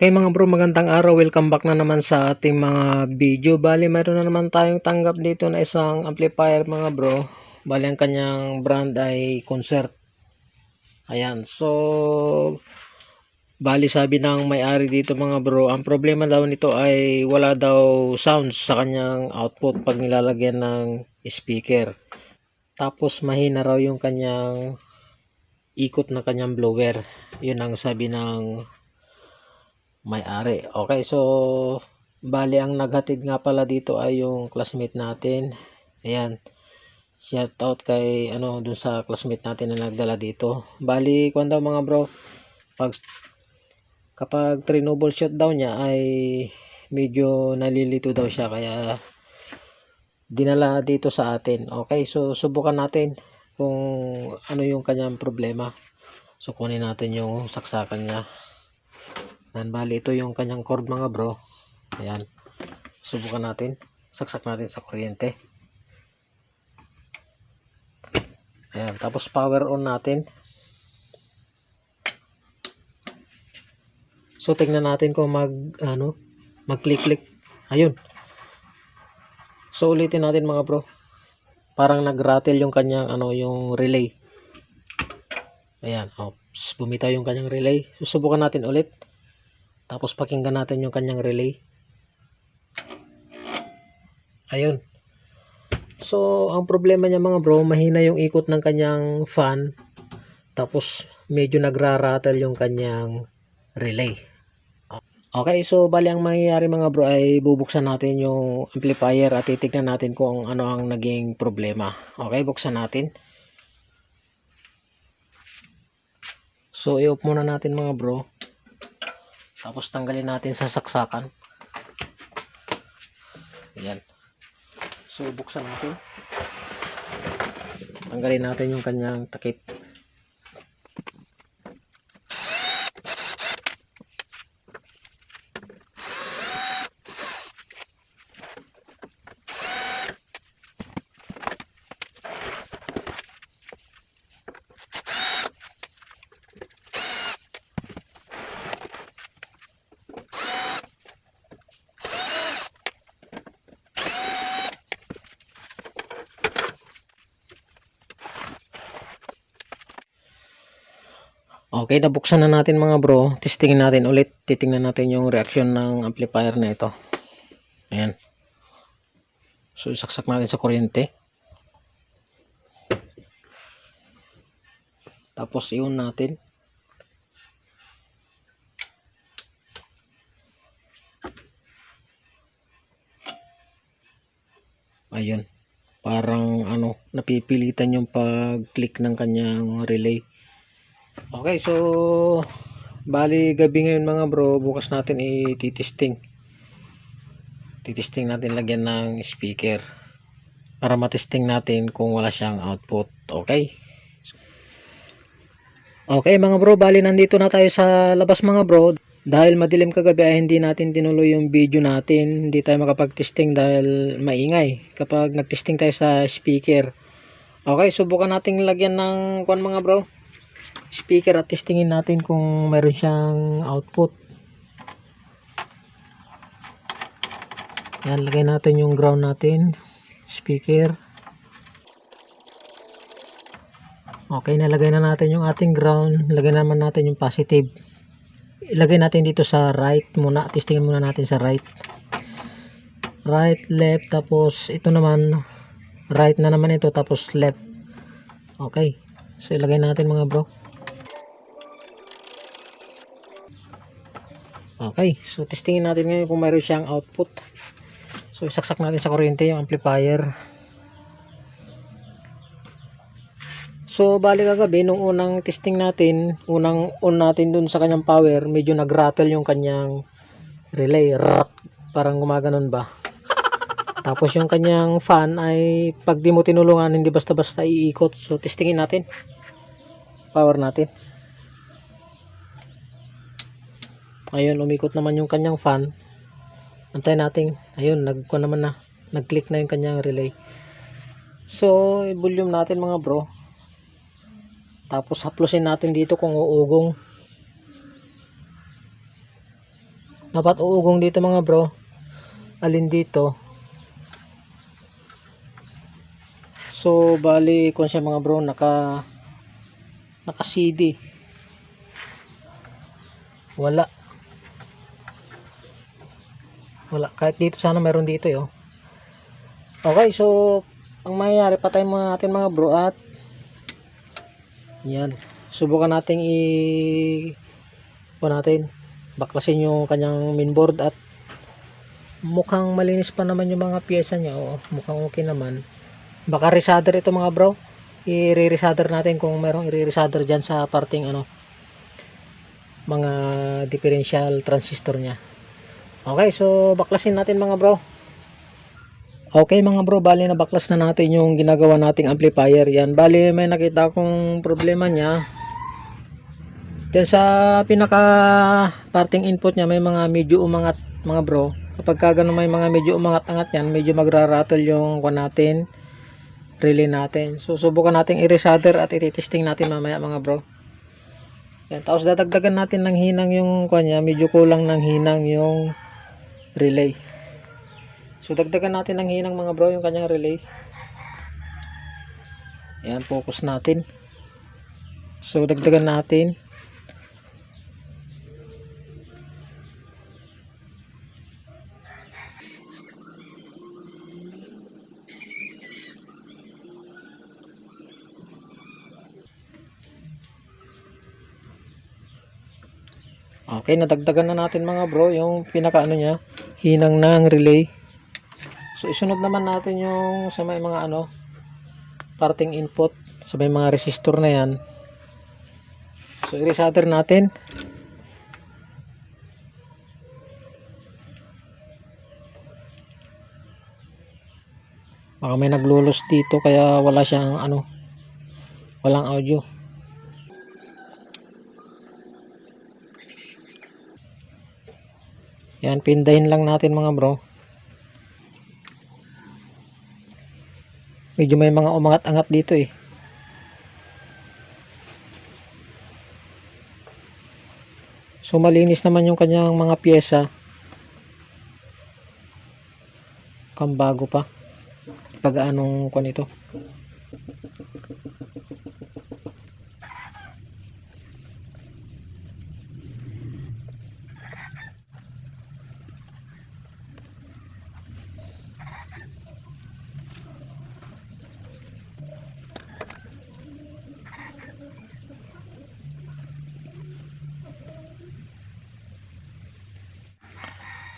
Okay mga bro, magandang araw. Welcome back na naman sa ating mga video. Bali, mayroon na naman tayong tanggap dito na isang amplifier mga bro. Bali, ang kanyang brand ay Concert. Ayan, so... Bali, sabi ng may-ari dito mga bro, ang problema daw nito ay wala daw sounds sa kanyang output pag nilalagyan ng speaker. Tapos, mahina raw yung kanyang ikot na kanyang blower. Yun ang sabi ng may-ari. Okay, so bali ang naghatid nga pala dito ay yung classmate natin. Ayan. Shout out kay ano dun sa classmate natin na nagdala dito. Bali, kung daw mga bro, pag kapag troubleshoot daw niya ay medyo nalilito daw siya kaya dinala dito sa atin. Okay, so subukan natin kung ano yung kanyang problema. So kunin natin yung saksakan niya. Yan, bali ito yung kanyang cord mga bro. Ayan. Subukan natin. Saksak natin sa kuryente. Ayan. Tapos power on natin. So tingnan natin kung mag ano, mag-click-click. Ayun. So ulitin natin mga bro. Parang nag-rattle yung kanyang ano, yung relay. Ayan. Oops. Bumitaw yung kanyang relay. Susubukan natin ulit. Tapos pakinggan natin yung kanyang relay. Ayun. So, ang problema niya mga bro, mahina yung ikot ng kanyang fan. Tapos, medyo nagraratal yung kanyang relay. Okay, so bali ang mangyayari mga bro ay bubuksan natin yung amplifier at titignan natin kung ano ang naging problema. Okay, buksan natin. So, i-off muna natin mga bro. Tapos tanggalin natin sa saksakan. Ayan. So buksan natin. Tanggalin natin yung kanyang takip. Okay, nabuksan na natin mga bro. Testingin natin ulit. Titingnan natin yung reaction ng amplifier na ito. Ayan. So, isaksak natin sa kuryente. Tapos, iyon natin. Ayun. Parang ano, napipilitan yung pag-click ng kanyang relay. Okay, so bali gabi ngayon mga bro, bukas natin i-testing. Titisting natin lagyan ng speaker para matesting natin kung wala siyang output. Okay? Okay mga bro, bali nandito na tayo sa labas mga bro. Dahil madilim kagabi ay hindi natin tinuloy yung video natin. Hindi tayo makapag-testing dahil maingay kapag nag-testing tayo sa speaker. Okay, subukan nating lagyan ng kuan mga bro speaker at testingin natin kung meron siyang output. Yan, lagay natin yung ground natin. Speaker. Okay, nalagay na natin yung ating ground. Lagay naman natin yung positive. Ilagay natin dito sa right muna. Testingin muna natin sa right. Right, left, tapos ito naman right na naman ito, tapos left. Okay. So, ilagay natin mga bro. Okay, so testingin natin ngayon kung mayroon siyang output. So isaksak natin sa kuryente yung amplifier. So bali kagabi nung unang testing natin, unang on natin dun sa kanyang power, medyo nag-rattle yung kanyang relay. Rat, parang gumaganon ba. Tapos yung kanyang fan ay pag di mo tinulungan hindi basta-basta iikot. So testingin natin. Power natin. Ayun, umikot naman yung kanyang fan. Antay natin. Ayun, nagkuha naman na. Nag-click na yung kanyang relay. So, i-volume natin mga bro. Tapos haplusin natin dito kung uugong. dapat uugong dito mga bro alin dito so bali kung siya mga bro naka naka CD wala wala. Kahit dito sana meron dito yo okay so ang mangyayari patay mo natin mga bro at yan. Subukan nating i po natin baklasin yung kanyang mainboard at mukhang malinis pa naman yung mga pyesa niya oo, mukhang okay naman. Baka resolder ito mga bro. I-resolder natin kung merong i-resolder dyan sa parting ano mga differential transistor niya okay so baklasin natin mga bro okay mga bro bali na baklas na natin yung ginagawa nating amplifier yan bali may nakita akong problema niya Diyan sa pinaka parting input niya may mga medyo umangat mga bro. Kapag ka ganun may mga medyo umangat-angat yan, medyo magra-rattle yung kwa natin, relay natin. So subukan natin i-resolder at i-testing natin mamaya mga bro. Yan, tapos dadagdagan natin ng hinang yung kwa niya, medyo kulang ng hinang yung relay. So dagdagan natin ng hinang mga bro yung kanyang relay. Yan, focus natin. So dagdagan natin. Okay, nadagdagan na natin mga bro yung pinaka ano niya, hinang ng relay. So isunod naman natin yung sa may mga ano parting input sa may mga resistor na yan. So i-resolder natin. Baka may naglulos dito kaya wala siyang ano walang audio. Yan, pindahin lang natin mga bro. Medyo may mga umangat-angat dito eh. So malinis naman yung kanyang mga pyesa. Kambago pa. Pag anong kwan ito.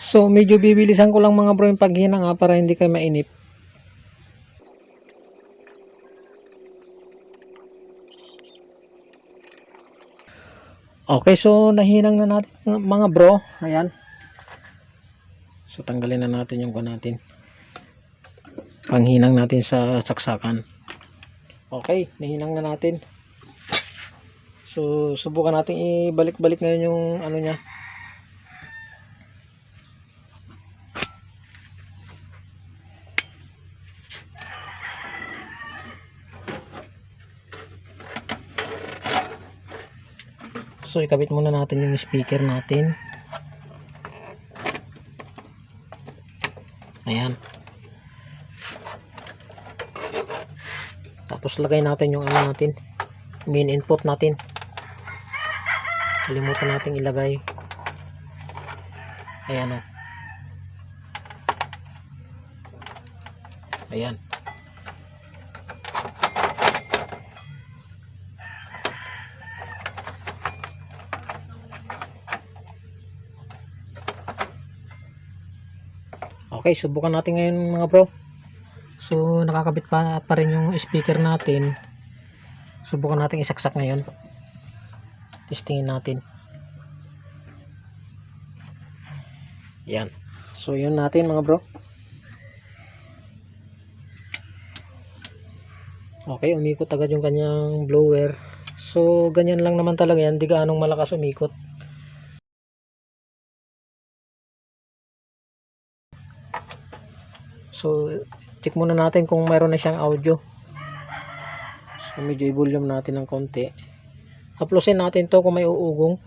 So medyo bibilisan ko lang mga bro yung paghinang ha, para hindi kayo mainip. Okay, so nahinang na natin mga bro. Ayan. So tanggalin na natin yung kuha natin. Panghinang natin sa saksakan. Okay, nahinang na natin. So subukan natin ibalik-balik ngayon yung ano niya. So ikabit muna natin yung speaker natin. Ayan. Tapos lagay natin yung ano natin, main input natin. Kalimutan natin ilagay. Ayan o. Ayan. Okay, subukan natin ngayon mga bro. So, nakakabit pa, pa rin yung speaker natin. Subukan natin isaksak ngayon. Testingin natin. Yan. So, yun natin mga bro. Okay, umikot agad yung kanyang blower. So, ganyan lang naman talaga yan. Di gaanong malakas umikot. So, check muna natin kung mayroon na siyang audio. So, medyo i-volume natin ng konti. Haplusin natin to kung may uugong.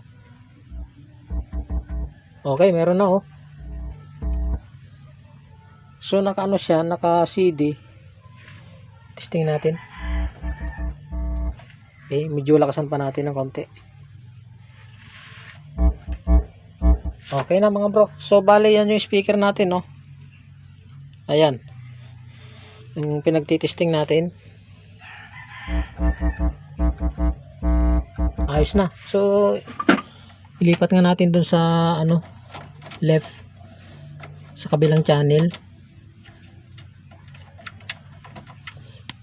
Okay, meron na oh. So naka ano siya, naka CD. Testing natin. Okay, medyo lakasan pa natin ng konti. Okay na mga bro. So bale yan yung speaker natin no. Ayan. Yung pinagtitesting natin. Ayos na. So ilipat nga natin dun sa ano left sa kabilang channel.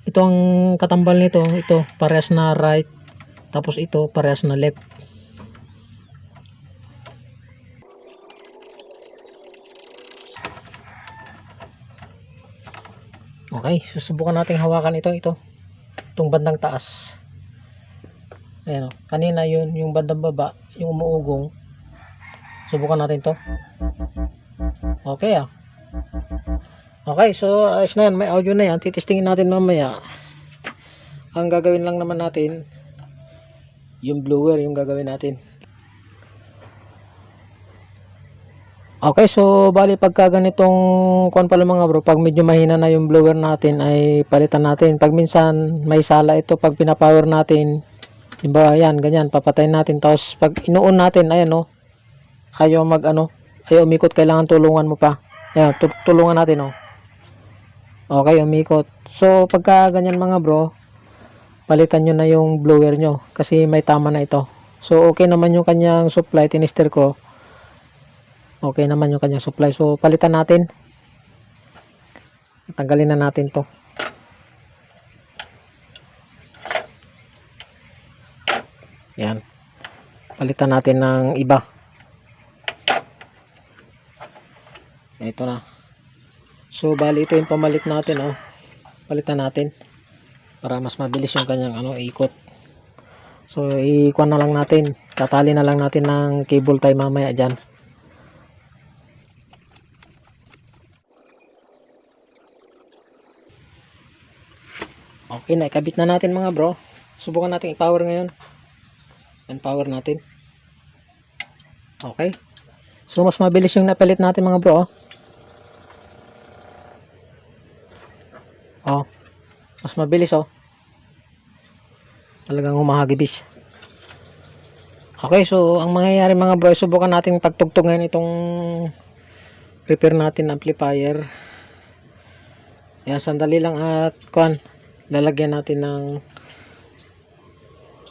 Ito ang katambal nito, ito parehas na right tapos ito parehas na left. Okay, susubukan nating hawakan ito, ito. Itong bandang taas. Ayan, oh. kanina yun, yung bandang baba, yung umuugong. Subukan natin to. Okay ah. Okay, so ayos na yan. May audio na yan. Titistingin natin mamaya. Ang gagawin lang naman natin, yung blower yung gagawin natin. Okay, so bali pagka ganitong kuan pala mga bro, pag medyo mahina na yung blower natin ay palitan natin. Pag minsan may sala ito pag pinapower natin, diba yan, ganyan, papatayin natin. Tapos pag inuun natin, ayan oh, ayaw mag ano, ayaw umikot, kailangan tulungan mo pa. Ayan, tu- tulungan natin oh. Okay, umikot. So pagka ganyan mga bro, palitan nyo na yung blower nyo kasi may tama na ito. So okay naman yung kanyang supply, tinister ko. Okay naman yung kanyang supply. So, palitan natin. Tanggalin na natin to. Yan. Palitan natin ng iba. Ito na. So, bali ito yung pamalit natin, oh. Palitan natin. Para mas mabilis yung kanyang, ano, ikot. So, ikuha na lang natin. Tatali na lang natin ng cable tie mamaya dyan. Okay na, ikabit na natin mga bro. Subukan natin i-power ngayon. And power natin. Okay. So, mas mabilis yung napalit natin mga bro. Oh. oh. Mas mabilis oh. Talagang humahagibis. Okay, so ang mangyayari mga bro, subukan natin pagtugtog ngayon itong repair natin amplifier. Yan, sandali lang at kuan lalagyan natin ng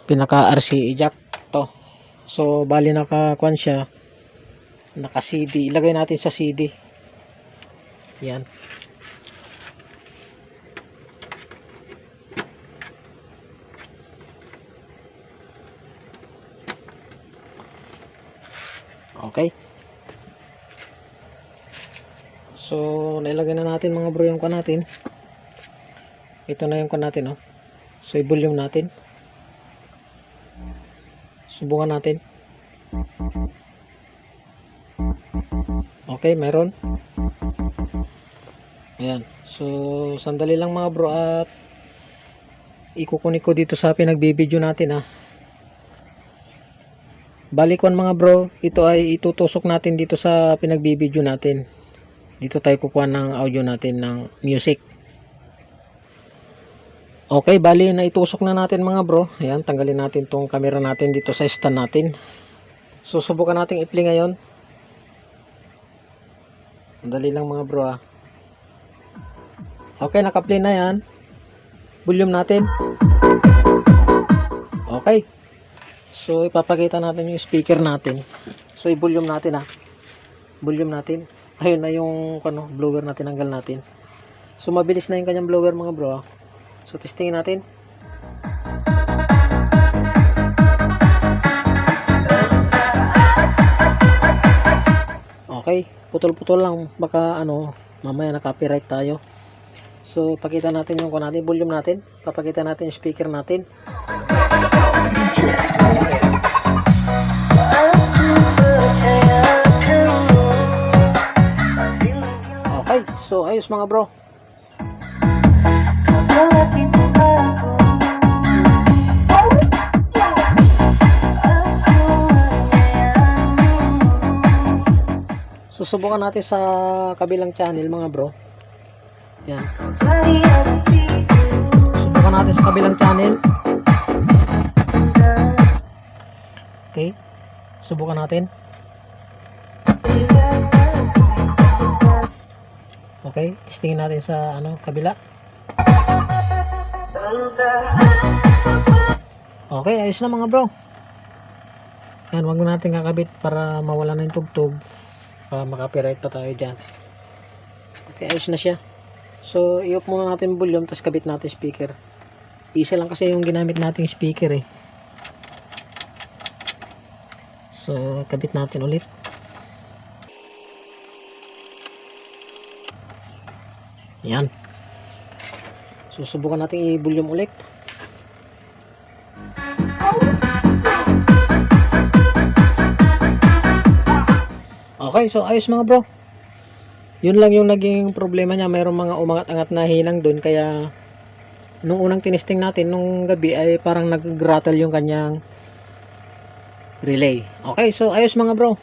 pinaka RC jack to. So bali naka kuan siya naka CD ilagay natin sa CD yan. Okay. So nilagay na natin mga bro yung kuan natin ito na yung kan natin oh. so i-volume natin. Subukan natin. Okay meron. Ayan. So sandali lang mga bro at ikukunik ko dito sa pinagbibideo natin ah. Balikwan mga bro ito ay itutusok natin dito sa pinagbibideo natin. Dito tayo kukuha ng audio natin ng music Okay, bali na itusok na natin mga bro. Ayan, tanggalin natin tong camera natin dito sa stand natin. Susubukan natin i-play ngayon. Dali lang mga bro ah. Okay, naka-play na yan. Volume natin. Okay. So, ipapakita natin yung speaker natin. So, i-volume natin ah. Volume natin. Ayun na yung ano, blower na tinanggal natin. So, mabilis na yung kanyang blower mga bro ah. So, testingin natin. Okay, putol-putol lang. Baka ano, mamaya na-copyright tayo. So, pakita natin yung natin, volume natin. Papakita natin yung speaker natin. Okay, so ayos mga bro. Susubukan natin sa kabilang channel mga bro. Yan. Subukan natin sa kabilang channel. Okay. Subukan natin. Okay, testingin natin sa ano, kabila. Okay, ayos na mga bro. Yan, wag na natin kakabit para mawala na yung tugtog. Para makapiright pa tayo dyan. Okay, ayos na siya. So, i-off muna natin volume, tapos kabit natin speaker. Isa lang kasi yung ginamit nating speaker eh. So, kabit natin ulit. Yan. Susubukan natin i-volume ulit. Okay, so ayos mga bro. Yun lang yung naging problema niya. Mayroong mga umangat-angat na hinang doon. Kaya, nung unang tinesting natin, nung gabi, ay parang nag-rattle yung kanyang relay. Okay, so ayos mga bro.